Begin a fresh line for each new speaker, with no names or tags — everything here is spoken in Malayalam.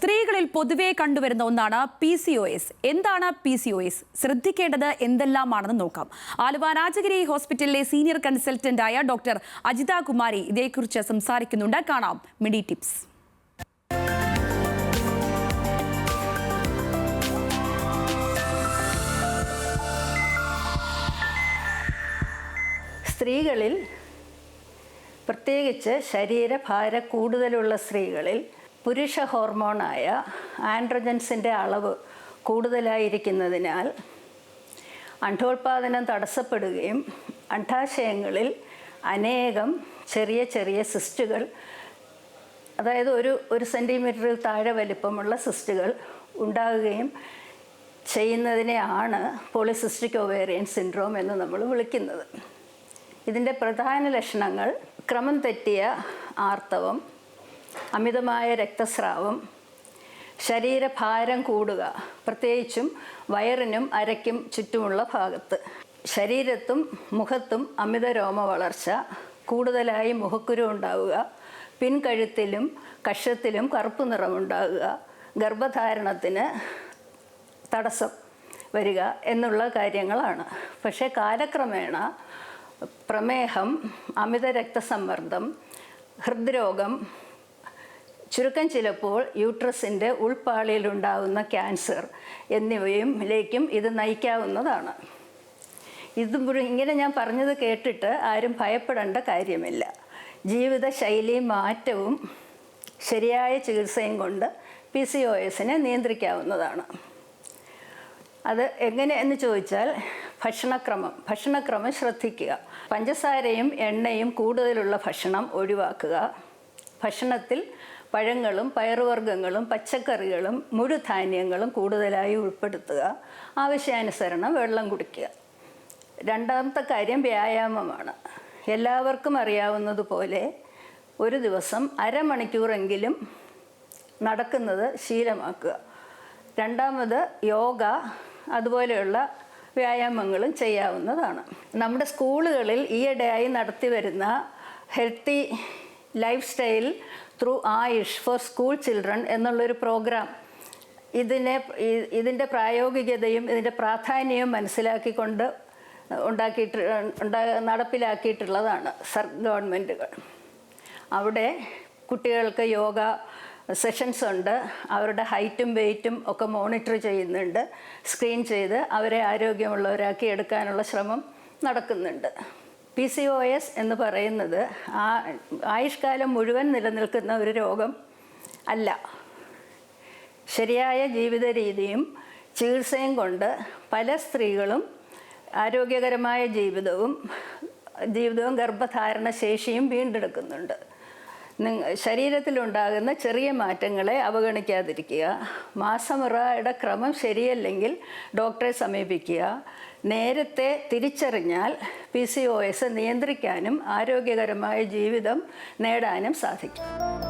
സ്ത്രീകളിൽ പൊതുവെ കണ്ടുവരുന്ന ഒന്നാണ് പി സി ഒ എസ് എന്താണ് പി സി ഒ എസ് ശ്രദ്ധിക്കേണ്ടത് എന്തെല്ലാമാണെന്ന് നോക്കാം. ആലുവ രാജഗിരി ഹോസ്പിറ്റലിലെ സീനിയർ കൺസൾട്ടന്റായ ഡോക്ടർ അജിത കുമാരി ഇതേക്കുറിച്ച് സംസാരിക്കുന്നുണ്ട്. കാണാം മിഡി ടിപ്സ്.
സ്ത്രീകളിൽ പ്രത്യേകിച്ച് ശരീരഭാര കൂടുതലുള്ള സ്ത്രീകളിൽ പുരുഷ ഹോർമോണായ ആൻഡ്രജൻസിന്റെ അളവ് കൂടുതലായിരിക്കുന്നതിനാൽ അണ്ഡോൽപാദനം തടസ്സപ്പെടുകയും അണ്ഡാശയങ്ങളിൽ അനേകം ചെറിയ ചെറിയ സിസ്റ്റുകൾ അതായത് ഒരു ഒരു സെന്റിമീറ്ററിൽ താഴെ വലിപ്പമുള്ള സിസ്റ്റുകൾ ഉണ്ടാകുകയും ചെയ്യുന്നതിനെയാണ് പോളിസിസ്റ്റിക് ഒവേറിയൻ സിൻഡ്രോം എന്ന് നമ്മൾ വിളിക്കുന്നത്. ഇതിന്റെ പ്രധാന ലക്ഷണങ്ങൾ ക്രമം തെറ്റിയ ആർത്തവം അമിതമായ രക്തസ്രാവം ശരീരഭാരം കൂടുക പ്രത്യേകിച്ചും വയറിനും അരയ്ക്കും ചുറ്റുമുള്ള ഭാഗത്ത്. ശരീരത്തും മുഖത്തും അമിത രോമ വളർച്ച കൂടുതലായി മുഖക്കുരു ഉണ്ടാവുക പിൻകഴുത്തിലും കഷത്തിലും കറുപ്പ് നിറമുണ്ടാകുക ഗർഭധാരണത്തിന് തടസ്സം വരിക എന്നുള്ള കാര്യങ്ങളാണ്. പക്ഷേ കാലക്രമേണ പ്രമേഹം അമിത രക്തസമ്മർദ്ദം ഹൃദ്രോഗം ചുരുക്കം ചിലപ്പോൾ യൂട്രസിന്റെ ഉൾപ്പാളിയിലുണ്ടാകുന്ന ക്യാൻസർ എന്നിവയും ലേക്കും ഇത് നയിക്കാവുന്നതാണ്. ഇത് ഇങ്ങനെ ഞാൻ പറഞ്ഞത് കേട്ടിട്ട് ആരും ഭയപ്പെടേണ്ട കാര്യമില്ല. ജീവിതശൈലി മാറ്റവും ശരിയായ ചികിത്സയും കൊണ്ട് പി സി ഒ എസിനെ നിയന്ത്രിക്കാവുന്നതാണ്. അത് എങ്ങനെ എന്ന് ചോദിച്ചാൽ ഭക്ഷണക്രമം ഭക്ഷണക്രമം ശ്രദ്ധിക്കുക. പഞ്ചസാരയും എണ്ണയും കൂടുതലുള്ള ഭക്ഷണം ഒഴിവാക്കുക. ഭക്ഷണത്തിൽ പഴങ്ങളും പയറുവർഗങ്ങളും പച്ചക്കറികളും മുഴുധാന്യങ്ങളും കൂടുതലായി ഉൾപ്പെടുത്തുക. ആവശ്യാനുസരണം വെള്ളം കുടിക്കുക. രണ്ടാമത്തെ കാര്യം വ്യായാമമാണ്. എല്ലാവർക്കും അറിയാവുന്നതുപോലെ ഒരു ദിവസം അരമണിക്കൂറെങ്കിലും നടക്കുന്നത് ശീലമാക്കുക. രണ്ടാമത് യോഗ അതുപോലെയുള്ള വ്യായാമങ്ങളും ചെയ്യാവുന്നതാണ്. നമ്മുടെ സ്കൂളുകളിൽ ഈയിടെയായി നടത്തി വരുന്ന healthy lifestyle through Ayush for school children എന്നുള്ളൊരു പ്രോഗ്രാം ഇതിനെ ഇതിന്റെ പ്രായോഗികതയും ഇതിന്റെ പ്രാധാന്യവും മനസ്സിലാക്കിക്കൊണ്ട് ഉണ്ടാക്കിയിട്ട് ഉണ്ടാ നടപ്പിലാക്കിയിട്ടുള്ളതാണ് സർ ഗവൺമെന്റുകൾ അവിടെ കുട്ടികൾക്ക് യോഗ സെഷൻസ് ഉണ്ട്. അവരുടെ ഹൈറ്റും വെയ്റ്റും ഒക്കെ മോണിറ്റർ ചെയ്യുന്നുണ്ട്. സ്ക്രീൻ ചെയ്ത് അവരെ ആരോഗ്യമുള്ളവരാക്കി എടുക്കാനുള്ള ശ്രമം നടക്കുന്നുണ്ട്. പി സി ഒ എസ് എന്ന് പറയുന്നത് ആ ആയുഷ്കാലം മുഴുവൻ നിലനിൽക്കുന്ന ഒരു രോഗം അല്ല. ശരിയായ ജീവിത രീതിയും ചികിത്സയും കൊണ്ട് പല സ്ത്രീകളും ആരോഗ്യകരമായ ജീവിതവും ജീവിതവും ഗർഭധാരണ ശേഷിയും വീണ്ടെടുക്കുന്നുണ്ട്. ശരീരത്തിലുണ്ടാകുന്ന ചെറിയ മാറ്റങ്ങളെ അവഗണിക്കാതിരിക്കുക. മാസമുറയുടെ ക്രമം ശരിയല്ലെങ്കിൽ ഡോക്ടറെ സമീപിക്കുക. നേരത്തെ തിരിച്ചറിഞ്ഞാൽ പി സി ഒ എസ് നിയന്ത്രിക്കാനും ആരോഗ്യകരമായ ജീവിതം നേടാനും സാധിക്കും.